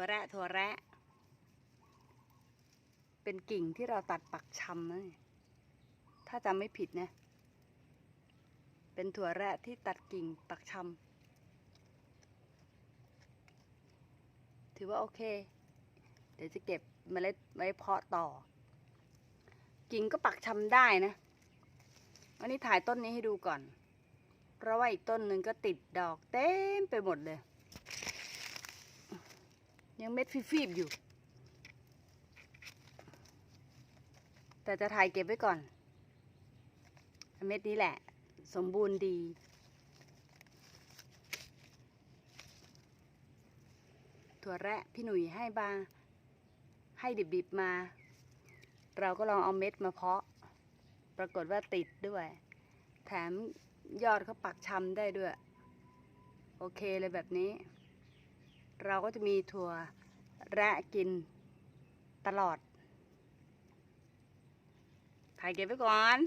ถั่วแระถั่วแระ เป็นกิ่งที่เราตัดปักชำนะถ้าจำไม่ผิดนะ เป็นถั่วแระที่ตัดกิ่งปักชำถือว่าโอเค เดี๋ยวจะเก็บเมล็ดไว้เพาะต่อ กิ่งก็ปักชำได้นะ วันนี้ถ่ายต้นนี้ให้ดูก่อน เพราะว่าอีกต้นหนึ่งก็ติดดอกเต็มไปหมดเลย ยังเม็ดฟีบๆอยู่ แต่จะถ่ายเก็บไว้ก่อน เม็ดนี้แหละ สมบูรณ์ดี ถั่วแระพี่หนุ่ยให้บาให้ดิบๆมา เราก็ลองเอาเม็ดมาเพาะ ปรากฏว่าติดด้วย แถมยอดเขาปักชำได้ด้วย โอเคเลยแบบนี้ เราก็จะมีถั่วแระกินตลอด ถ่ายเก็บไว้ก่อน